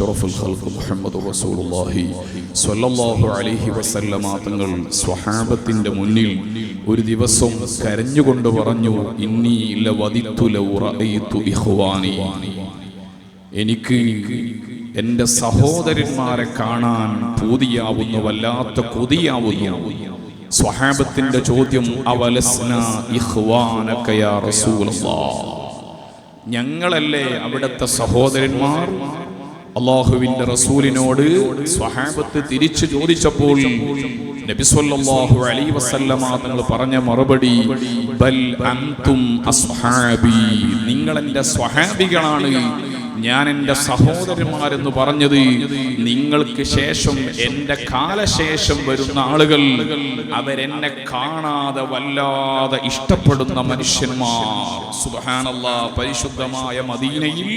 അഷ്റഫുൽ ഖൽഖ് മുഹമ്മദ് റസൂലുള്ളാഹി സ്വല്ലല്ലാഹു അലൈഹി വസല്ലമ തങ്ങൾ സ്വഹാബത്തിന്റെ മുന്നിൽ ഒരു ദിവസം കരഞ്ഞുകൊണ്ട് പറഞ്ഞു ഇന്നി ലവദിത്തു ലൗ റഅയ്തു ഇഖ്വാനി. എനിക്ക് എന്റെ സഹോദരന്മാരെ കാണാൻ പൂതിയാവുന്നു വല്ലാത്ത കൊതിയാവുന്നു. സ്വഹാബത്തിന്റെ ചോദ്യം അവലസ്ന യാ റസൂലല്ലാഹ് ഞങ്ങളല്ലേ അവിടുത്തെ സഹോദരന്മാർ? അള്ളാഹുവിന്റെ റസൂലിനോട് സ്വഹാബത്ത് തിരിച്ചു ചോദിച്ചപ്പോൾ നബി അലൈ വസല്ലമ തങ്ങൾ പറഞ്ഞ മറുപടി ബൽ അൻതും അസ്ഹാബി നിങ്ങൾ എന്റെ സ്വഹാബികളാണ്. ഞാൻ എന്റെ സഹോദരന്മാരെന്ന് പറഞ്ഞത് നിങ്ങൾക്ക് ശേഷം എന്റെ കാലശേഷം വരുന്ന ആളുകൾ അവരെന്നെ കാണാതെ വല്ലാതെ ഇഷ്ടപ്പെടുന്ന മനുഷ്യന്മാർ. സുഹാനുള്ള പരിശുദ്ധമായ മദീനയിൽ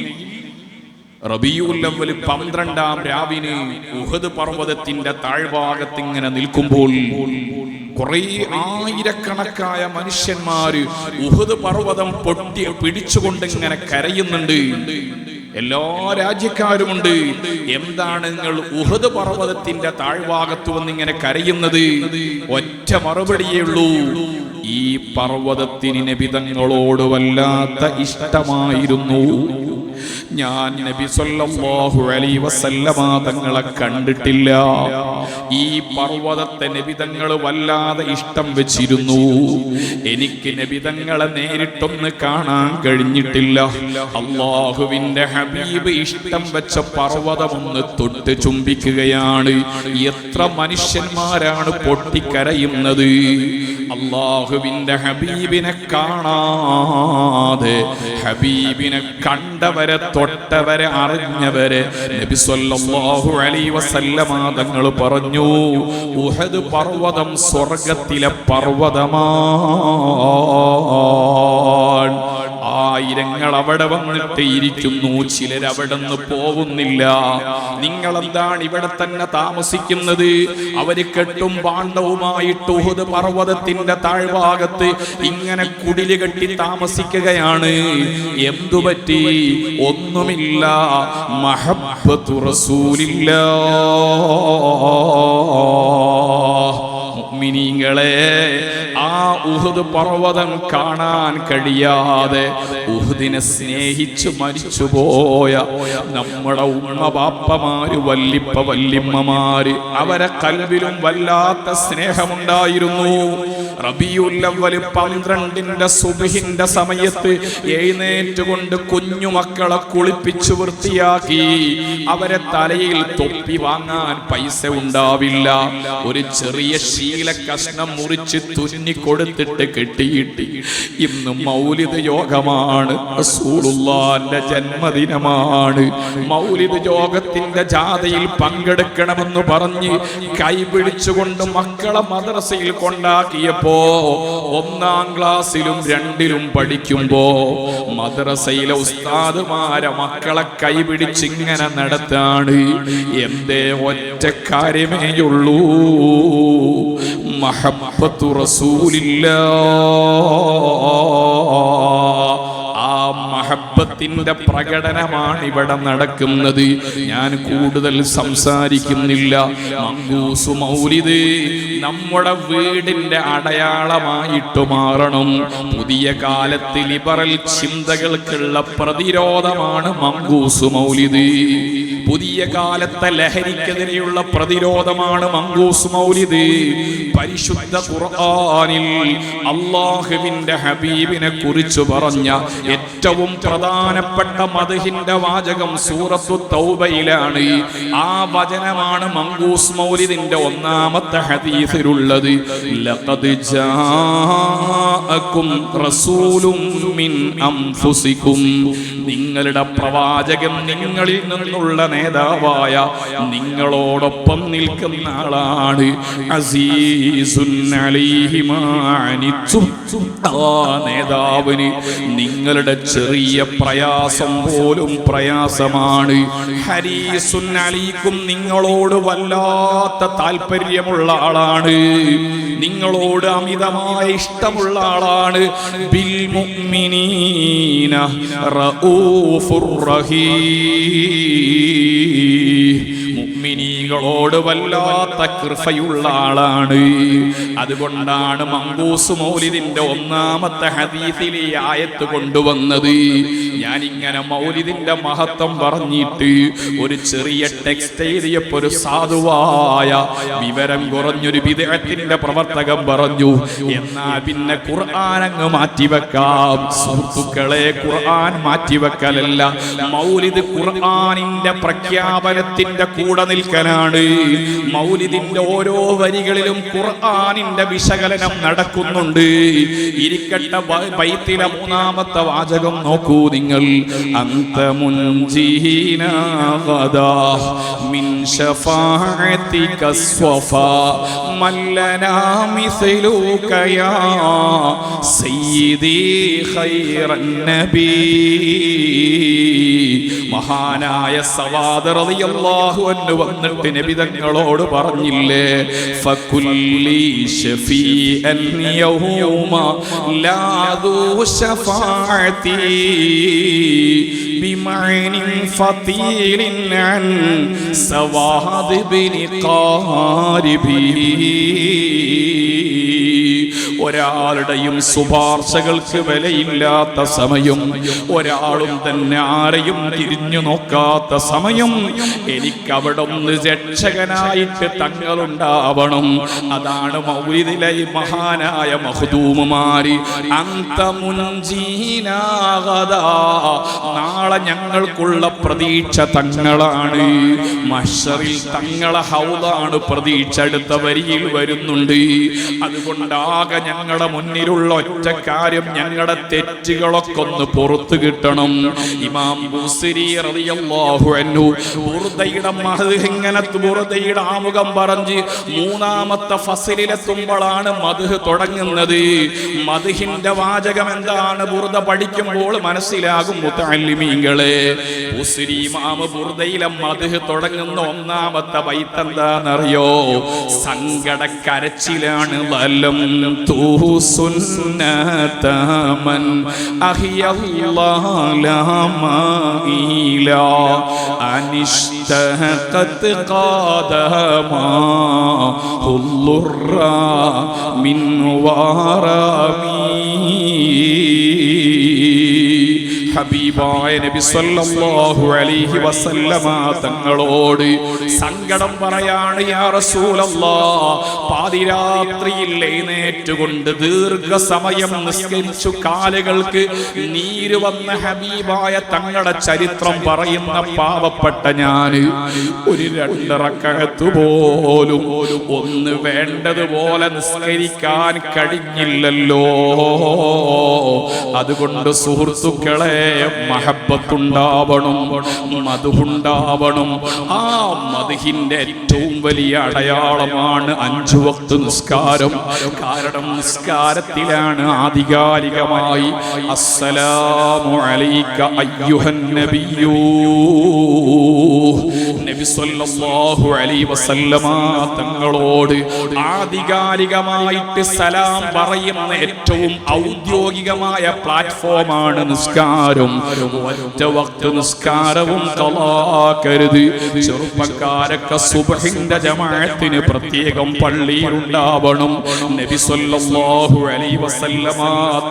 പന്ത്രണ്ടാം രാവിന് ഉഹദ് പർവതത്തിന്റെ താഴ്ഭാഗത്ത് ഇങ്ങനെ നിൽക്കുമ്പോൾ കുറെ ആയിരക്കണക്കായ മനുഷ്യന്മാര് ഉഹദ് പർവതം പൊട്ടി പിടിച്ചുകൊണ്ട് ഇങ്ങനെ കരയുന്നുണ്ട്. എല്ലാ രാജ്യക്കാരുമുണ്ട് എന്താണ് നിങ്ങൾ ഉഹദ് പർവതത്തിന്റെ താഴ്ഭാഗത്ത് വന്നിങ്ങനെ കരയുന്നത്? ഒറ്റ മറുപടിയേ ഉള്ളൂ. ഈ പർവതത്തിന് നബിതങ്ങളോട് വല്ലാത്ത ഇഷ്ടമായിരുന്നു. ഞാൻ നബി സല്ലല്ലാഹു അലൈഹി വസല്ലമ തങ്ങളെ കണ്ടിട്ടില്ല. ഈ പർവതത്തെ നബിതങ്ങൾ വല്ലാതെ ഇഷ്ടം വെച്ചിരുന്നു. എനിക്ക് നബി നബിതങ്ങളെ നേരിട്ടൊന്ന് കാണാൻ കഴിഞ്ഞിട്ടില്ല. അള്ളാഹുവിന്റെ ഹബീബ് ഇഷ്ടം വെച്ച പർവതമൊന്ന് തൊട്ട് ചുംബിക്കുകയാണ്. എത്ര മനുഷ്യന്മാരാണ് പൊട്ടിക്കരയുന്നത്. അള്ളാഹുവിന്റെ ഹബീബിനെ കാണാതെ ഹബീബിനെ കണ്ടവരെ തൊട്ടവരെ അറിഞ്ഞവരെ നബി സല്ലല്ലാഹു അലൈഹി വസല്ലമ തങ്ങൾ പറഞ്ഞു ഉഹദ് പർവതം സ്വർഗത്തിലെ പർവതമാണ് ആയിരങ്ങൾ അവിടെ വന്നിട്ട് ഇരിക്കുന്നു ചിലർ അവിടെ നിന്ന് പോകുന്നില്ല നിങ്ങൾ എന്താണ് ഇവിടെ തന്നെ താമസിക്കുന്നത്? അവർ കെട്ടും പാണ്ഡവുമായിട്ട് ഉഹുദ് പർവതത്തിന്റെ താഴ്ഭാഗത്ത് ഇങ്ങനെ കുടിൽ കെട്ടി താമസിക്കുകയാണ്. എന്തു പറ്റി? ഒന്നുമില്ല. മഹബത്തു റസൂലില്ല മുഅ്മിനീങ്ങളെ ആ ഉഹുദ് പർവതം കാണാൻ കഴിയാതെ ഉഹുദിനെ സ്നേഹിച്ചു മരിച്ചുപോയ നമ്മുടെ ഉമ്മ ബാപ്പമാര് വല്ലിപ്പ വല്ലിമ്മമാര് അവരെ കൽവിലും വല്ലാത്ത സ്നേഹമുണ്ടായിരുന്നു. റബിയുല്ലവൽ പന്ത്രണ്ടിന്റെ സുബിഹിന്റെ സമയത്ത് എഴുന്നേറ്റുകൊണ്ട് കുഞ്ഞുമക്കളെ കുളിപ്പിച്ചു വൃത്തിയാക്കി. അവരെ തലയിൽ തൊപ്പി വാങ്ങാൻ പൈസ ഉണ്ടാവില്ല. ഒരു ചെറിയ ശീല കഷ്ണം മുറിച്ച് തുന്നി കൊടുത്തിട്ട് കെട്ടിയിട്ട് ഇന്ന് മൗലിത യോഗമാണ്. റസൂലുള്ളാന്റെ ജന്മദിനമാണ്. മൗലിത യോഗത്തിന്റെ ജാഥയിൽ പങ്കെടുക്കണമെന്ന് പറഞ്ഞ് കൈപിടിച്ചുകൊണ്ട് മക്കളെ മദ്രസയിൽ കൊണ്ടാക്കിയപ്പോ ഒന്നാം ക്ലാസ്സിലും രണ്ടിലും പഠിക്കുമ്പോ മദ്രസയിലെ ഉസ്താദുമാരെ മക്കളെ കൈപിടിച്ച് ഇങ്ങനെ നടത്താണ്. എന്തേ ഒറ്റ കാര്യമേയുള്ളൂ മഹബത്തു റസൂലില്ല ആ മഹബത്തിന്റെ പ്രകടനമാണ് ഇവിടെ നടക്കുന്നത്. ഞാൻ കൂടുതൽ സംസാരിക്കുന്നില്ല. നമ്മുടെ വീടിന്റെ അടയാളമായിട്ട് മാറണം. പുതിയ കാലത്ത് ലിബറൽ ചിന്തകൾക്കുള്ള പ്രതിരോധമാണ് മങ്കൂസു മൗലിദ്. പുതിയ കാലത്തെ ലഹരിക്കെതിരെയുള്ള പ്രതിരോധമാണ് മങ്കൂസ് മൗലിദ്. പരിശുദ്ധ ഖുർആനിൽ അള്ളാഹുവിന്റെ ഹബീബിനെ കുറിച്ച് പറഞ്ഞ ഏറ്റവും പ്രധാനപ്പെട്ട മധുഹിന്റെ വാചകം സൂറത്തു തൗബയിലാണ്. ആ വചനമാണ് മങ്കൂസ് മൗലിദിന്റെ ഒന്നാമത്തെ ഹദീസിലുള്ളത്. ലഖദ് ജാഅക്കും റസൂലും മിൻ അൻഫുസിക്കും നിങ്ങളുടെ പ്രവാചകൻ നിങ്ങളിൽ നിന്നുള്ള നേതാവായ നിങ്ങളോടൊപ്പം നിൽക്കുന്ന ആളാണ് നേതാവിന് നിങ്ങളുടെ ചെറിയ പ്രയാസം പോലും പ്രയാസമാണ്. ഹരീസുൻ നിങ്ങളോട് വല്ലാത്ത താല്പര്യമുള്ള ആളാണ്. നിങ്ങളോട് അമിതമായ ഇഷ്ടമുള്ള ആളാണ്. ബിൽ മുഅ്മിനീന റഊഫുർ റഹീം. മുഅ്മിനീകളോട് വല്ലാത്ത കൃപയുള്ള ആളാണ്. അതുകൊണ്ടാണ് മങ്കൂസ് മൗലിദിന്റെ ഒന്നാമത്തെ ഹദീസിലെ ആയത്ത് കൊണ്ടുവന്നത്. ഞാൻ ഇങ്ങനെ മൗലിദിന്റെ മഹത്വം പറഞ്ഞിട്ട് ഒരു ചെറിയ ടെക്സ്റ്റ് എഴുതിയപ്പോ ഒരു സാധുവായ വിവരം കുറഞ്ഞൊരു വിദേഹത്തിന്റെ പ്രവർത്തകം പറഞ്ഞു. എന്നാ പിന്നെ ഖുർആാനങ്ങ് മാറ്റിവെക്കാം. സുഹൃത്തുക്കളെ ഖുർആൻ മാറ്റിവെക്കലല്ല. മൗലിദ് ഖുർആാനിന്റെ പ്രഖ്യാപനത്തിന്റെ കൂടെ നിൽക്കലാണ്. മൗലിദിന്റെ ഓരോ വരികളിലും ഖുർആാനിന്റെ വിശകലനം നടക്കുന്നുണ്ട്. ഇരിക്കട്ടെ പൈത്തിലെ മൂന്നാമത്തെ വാചകം നോക്കൂ. നിങ്ങൾ അന്ത മുൻജീന ഗദാ മിൻ ശഫാഅതിക സ്വഫാ മല്ലനാ മിസ്ലുക യാ സയ്യിദി ഖൈറൻ മഹാനായ സവാദ് റളിയല്ലാഹു അൻഹു വന്നിട്ട് നബി തങ്ങളോട് പറഞ്ഞില്ലേ ഫകുല്ലി ശഫീഅൻ യൗമ ലാ ദൂ ശഫാഅതി بمعن فطير عن سواد بن قاربه ഒരാളുടെയും ശുപാർശകൾക്ക് വിലയില്ലാത്ത സമയം ഒരാളും തന്നെ ആരെയും തിരിഞ്ഞു നോക്കാത്ത സമയം. എനിക്ക് അവിടെ ഒന്ന് രക്ഷകനായിട്ട് തങ്ങളുണ്ടാവണം. അതാണ് മൗലിദിലെ മഹാനായ മഹദൂമുമാരി. നാളെ ഞങ്ങൾക്കുള്ള പ്രതീക്ഷ തങ്ങളാണ്. മഷറിൽ തങ്ങളെ ഹൗദാണ് പ്രതീക്ഷ അടുത്ത വരിയിൽ വരുന്നുണ്ട്. അതുകൊണ്ടാകെ ഞങ്ങളുടെ മുന്നിലുള്ള ഒറ്റ കാര്യം ഞങ്ങളുടെ തെറ്റുകളൊക്കെ ഒന്ന് പുറത്തു കിട്ടണം. ഇമാം ബുർദയുടെ ഇങ്ങനെ ബുർദയുടെ ആമുഖം പറഞ്ഞ് മൂന്നാമത്തെ ഫസലിലെത്തുമ്പോഴാണ് മധു തുടങ്ങുന്നത്. മധുഹിന്റെ വാചകം എന്താണ്? ബുർദ പഠിക്കുമ്പോൾ മനസ്സിലാകും മുത്തല്ലിമീങ്ങളെ ബുസിരി ഇമാം ബുർദയിലെ മധു തുടങ്ങുന്ന ഒന്നാമത്തെ ബൈത്ത് എന്താണെന്നറിയോ സങ്കട കരച്ചിലാണ് വലം തൂ സുന്നതമൻ അഹിയല്ലാമീല അനിഷ്ടഹത്ത് ഖാദമാ ഹുല്ലുറ മിൻ ورامي ഹബീബായ നബി സല്ലല്ലാഹു അലൈഹി വസല്ലമ തങ്ങളോട് സങ്കടം പറയാണ് യാ റസൂലല്ലാ പാതിരാത്രിയിൽ എഴുന്നേറ്റുകൊണ്ട് ദീർഘസമയം നിസ്കരിച്ചു കാലുകൾക്ക് നീര് വന്ന ഹബീബായ തങ്ങളുടെ ചരിത്രം പറയുന്ന പാവപ്പെട്ട ഞാൻ ഒരു രണ്ടിറക്കകത്ത് പോലും ഒന്ന് വേണ്ടതുപോലെ നിസ്കരിക്കാൻ കഴിഞ്ഞില്ലല്ലോ. അതുകൊണ്ട് സുഹൃത്തുക്കളെ മഹബത്തുണ്ടാവണം മധുണ്ടാവണം ആ മധുഹിന്റെ ഏറ്റവും വലിയ അടയാളമാണ് അഞ്ചു വക്ത് നിസ്കാരം. കാരണം നിസ്കാരത്തിലാണ് ആധികാരികമായി? അസ്സലാമു അലൈക അയ്യുഹൻ നബിയൂ നബി സല്ലല്ലാഹു അലൈഹി വസല്ലമ തങ്ങളോട് ആധികാരികമായിട്ട് സലാം പറയുന്ന ഏറ്റവും ഔദ്യോഗികമായ പ്ലാറ്റ്ഫോമാണ് നിസ്കാരം. ഒറ്റ വക്ത നിസ്കാരവും കളാക്കരുത് ചെറുപ്പക്കാരൊക്കെ സുബഹിന്റെ ജമാഅത്തിന് പ്രത്യേകം പള്ളിയിലുണ്ടാവണം. നബി സല്ലല്ലാഹു അലൈഹി വസല്ലമ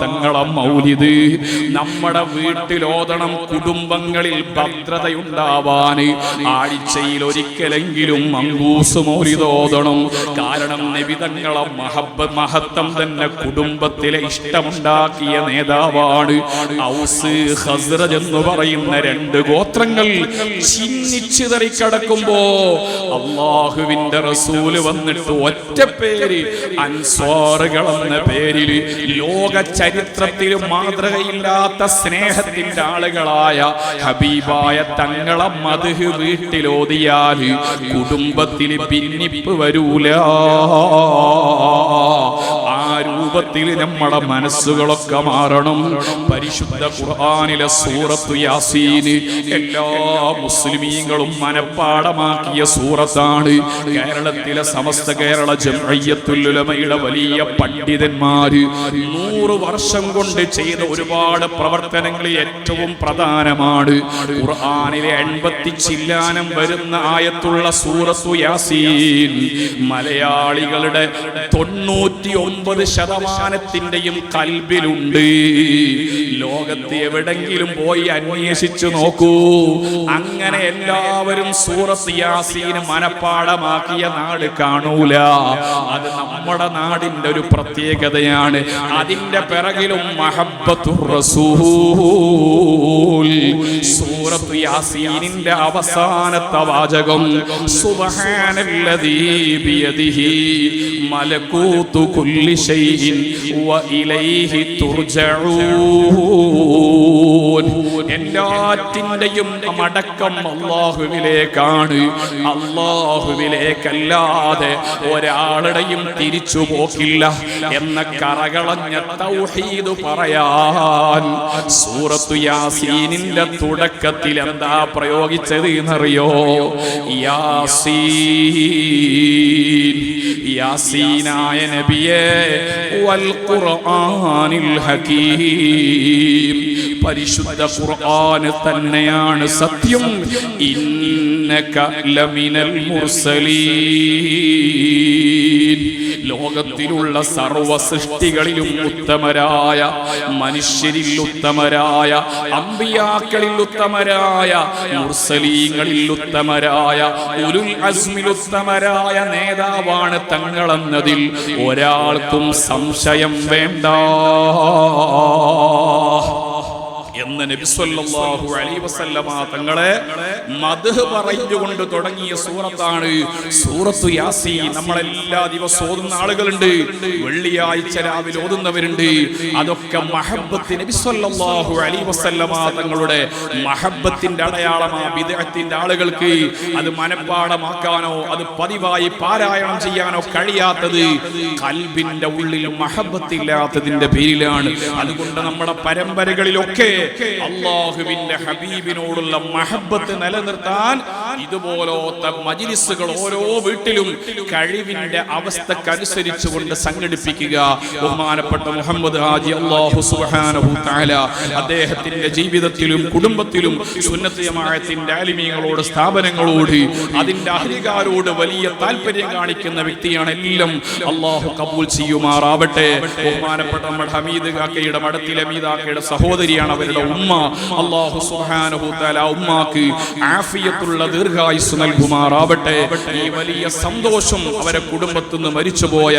തങ്ങളെ മൗലിദ് നമ്മുടെ വീട്ടിലോതണം കുടുംബങ്ങളിൽ ഭദ്രതയുണ്ടാവാന് ആഴ്ചയിൽ ഒരിക്കലെങ്കിലും മങ്കൂസ് മൗലിദോതണം കാരണം നിബിതങ്ങളെ മഹബ് മഹത്വം തന്നെ കുടുംബത്തിലെ ഇഷ്ടമുണ്ടാക്കിയ നേതാവാണ് ഔസ് ഹസ്രജ് എന്ന് പറയുന്ന രണ്ട് ഗോത്രങ്ങൾ. ചിന്നിച്ചിതറി കിടക്കുമ്പോ അള്ളാഹുവിന്റെ റസൂൽ വന്നിട്ട് ഒറ്റ പേര് അൻസ്വാറുകൾ എന്ന പേരിൽ ലോക ചരിത്രത്തിൽ മാതൃകയില്ലാത്ത സ്നേഹത്തിന്റെ ആളുകളായ ഹബീബായ തങ്ങളെ മധു വീട്ടിലോതിയാൽ കുടുംബത്തിന് പിന്നിപ്പ് വരൂല. ആ രൂപത്തിൽ നമ്മുടെ മനസ്സുകളൊക്കെ മാറണം. പരിശുദ്ധ ഖുർആാനിലെ സൂറത്ത് യാസീന് എല്ലാ മുസ്ലിമീങ്ങളും മനപ്പാടമാക്കിയ സൂറത്താണ്. കേരളത്തിലെ സമസ്ത കേരള ജനയ്യത്തുല്ലുലമയുടെ വലിയ പണ്ഡിതന്മാര് നൂറ് വർഷം കൊണ്ട് ചെയ്ത ഒരുപാട് പ്രവർത്തനങ്ങളിൽ ഏറ്റവും പ്രധാനമാണ്. ഖുർആാനിലെ എൺപത്തി ചില്ലാനം വരുന്ന ആയത്തുള്ള സൂറത്തു യാസീൻ മലയാളികളുടെ തൊണ്ണൂറ്റി ഒമ്പത് ശതമാനത്തിന്റെയും കൽബിലുണ്ട്. ലോകത്ത് എവിടെങ്കിലും പോയി അന്വേഷിച്ചു നോക്കൂ. അങ്ങനെ എല്ലാവരും സൂറത്ത് യാസീന് മനപ്പാടമാക്കിയ നാട് കാണൂല. അത് നമ്മുടെ നാടിന്റെ ഒരു പ്രത്യേകതയാണ്. അതിന്റെ പിറകിലും മഹബത്തു റസൂൽ. സൂറത്ത് യാസീനിന്റെ അവസാനത്തെ വാചകം സുബ്ഹാനല്ലദീ ബിയദിഹി മലകൂതു കുല്ലി ശൈഇൻ വ ഇലൈഹി തുർജഊൻ എല്ലാറ്റിന്റെയും മടക്കം അള്ളാഹുവിലേക്കാണ് അള്ളാഹുവിലേക്കല്ലാതെ ഒരാളുടെയും തിരിച്ചു പോക്കില്ല എന്ന കറകളഞ്ഞ തൗഹീദ് പറയാൻ. സൂറത്തു യാസീനിന്റെ തുടക്കത്തിൽ എന്താ പ്രയോഗിച്ചത് എന്നറിയോ? യാസീൻ. യാസീനായ നബിയേ വൽ ഖുർആനിൽ ഹകീം പരിശുദ്ധ ഖുർആൻ തന്നെയാണ് സത്യം. ഇന്നക ലമിനൽ മുർസലീൻ. ലോകത്തിലുള്ള സർവ സൃഷ്ടികളിലും ഉത്തമരായ മനുഷ്യരിൽ ഉത്തമരായ അമ്പിയാക്കളിൽ ഉത്തമരായ മുർസലീങ്ങളിൽ ഉത്തമരായ ഉലുൽ അസ്മിൽ ഉത്തമരായ നേതാവാണ് തങ്ങളെന്നതിൽ ഒരാൾക്കും സംശയം വേണ്ട. എന്ന് നബി സല്ലല്ലാഹു അലൈഹി വസല്ലമ തങ്ങളെ മദ്ഹ് പറഞ്ഞുകൊണ്ട് തുടങ്ങിയ സൂറത്താണ്. സൂറത്തു യാസി നമ്മളെല്ലാ ദിവസവും ഓതുന്ന ആളുകളുണ്ട്. വെള്ളിയാഴ്ച രാവിലെ ഓതുന്നവരുണ്ട്. അതൊക്കെ മഹബത്ത് നബി സല്ലല്ലാഹു അലൈഹി വസല്ലമ തങ്ങളുടെ മഹബത്തിന്റെ അടയാളമാ ബിദ്അത്തിന്റെ ആളുകൾക്ക്. അത് മനഃപ്പാടമാക്കാനോ അത് പതിവായി പാരായണം ചെയ്യാനോ കഴിയാത്തത് കൽബിന്റെ ഉള്ളിൽ മഹബത്തില്ലാത്തതിന്റെ പേരിലാണ്. അതുകൊണ്ട് നമ്മുടെ പരമ്പരകളിലൊക്കെ അള്ളാഹുവിന്റെ ഹബീബിനോടുള്ള മഹബത്ത് നിലനിർത്താൻ ഇതുപോലത്തെ മജിലിസുകൾ ഓരോ വീട്ടിലും കഴിവിന്റെ അവസ്ഥക്കനുസരിച്ചുകൊണ്ട് സംഘടിപ്പിക്കുക. ബഹുമാനപ്പെട്ട മുഹമ്മദ് ഹാജി അള്ളാഹു സുബ്ഹാനഹു തആല അദ്ദേഹത്തിന്റെ ജീവിതത്തിലും കുടുംബത്തിലും സുന്നത്തിയമായത്തിന്റെ ആലിമീങ്ങളോട് സ്ഥാപനങ്ങളോട് അതിന്റെ അധികാരോട് വലിയ താല്പര്യം കാണിക്കുന്ന വ്യക്തിയാണ് എല്ലാം അള്ളാഹു കബൂൽ ചെയ്യുമാറാവട്ടെ. ബഹുമാനപ്പെട്ട നമ്മുടെ ഹമീദ് കാക്കയുടെ മടത്തിലെ മീദാക്കയുടെ സഹോദരിയാണ് അവരുടെ ഉമ്മ അള്ളാഹു സുബ്ഹാനഹു തആല ഉമ്മാക്ക് ആഫിയത്തുള്ള ദീർഘായുസ് നൽകുമാറാവട്ടെ. ഈ വലിയ സന്തോഷം അവരെ കുടുംബത്തിൽ നിന്ന് മരിച്ചുപോയ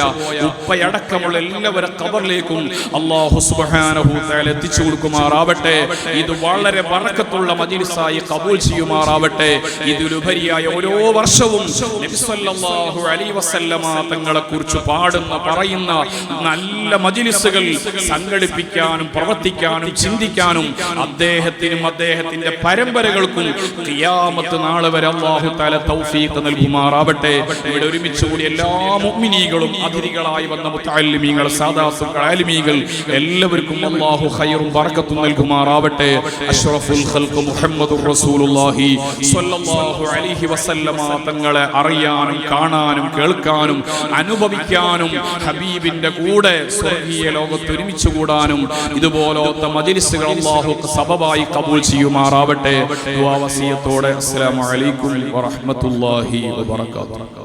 ഉപ്പയടക്കമുള്ള എല്ലാവരെ കബറിലേക്കും അള്ളാഹു സുബ്ഹാനഹു തആല എത്തിച്ചു കൊടുക്കുമാറാവട്ടെ. ഇത് വളരെ വറക്കത്തുള്ള മജിലിസായി കബൂൽ ചെയ്യുമാറാവട്ടെ. ഇതിലുപരിയായ ഓരോ വർഷവും നബി സല്ലല്ലാഹു അലൈഹി വസല്ലമ തങ്ങളെ കുറിച്ച് പാടുന്ന പറയുന്ന നല്ല മജിലിസുകൾ സംഘടിപ്പിക്കാനും പ്രവർത്തിക്കാനും ചിന്തിക്കാനും അദ്ദേഹത്തിനും അദ്ദേഹത്തിന്റെ പരമ്പരകൾക്കും ഖിയാമത്ത് നാളെ വരെ അള്ളാഹു തല തൗഫീഖ് നൽകുമാറാവട്ടെ. ഇവിടെ ഒരുമിച്ച് കൂടി എല്ലാ മുഅ്മിനീകളും അതിഥികളായി വന്ന മുത്താലിമീങ്ങൾ സാദാസുക്കൾ എല്ലാവർക്കും അള്ളാഹു ഖൈറും ബറക്കത്തും നൽകുമാറാവട്ടെ. അഷ്റഫുൽ ഖൽഖ് മുഹമ്മദുർ റസൂലുള്ളാഹി സ്വല്ലല്ലാഹു അലൈഹി വസല്ലമ തങ്ങളെ അറിയാനും കാണാനും കേൾക്കാനും അനുഭവിക്കാനും ഹബീബിന്റെ കൂടെ സ്വർഗീയ ലോകത്ത് ഒരുമിച്ച് കൂടാനും ഇതുപോലത്തെ മജിലിസുകൾ അള്ളാഹു സബബായി കബൂൽ ചെയ്യുമാറാവട്ടെ. അസ്സലാമു അലൈക്കും വറഹ്മത്തുള്ളാഹി വബറകാതുഹു.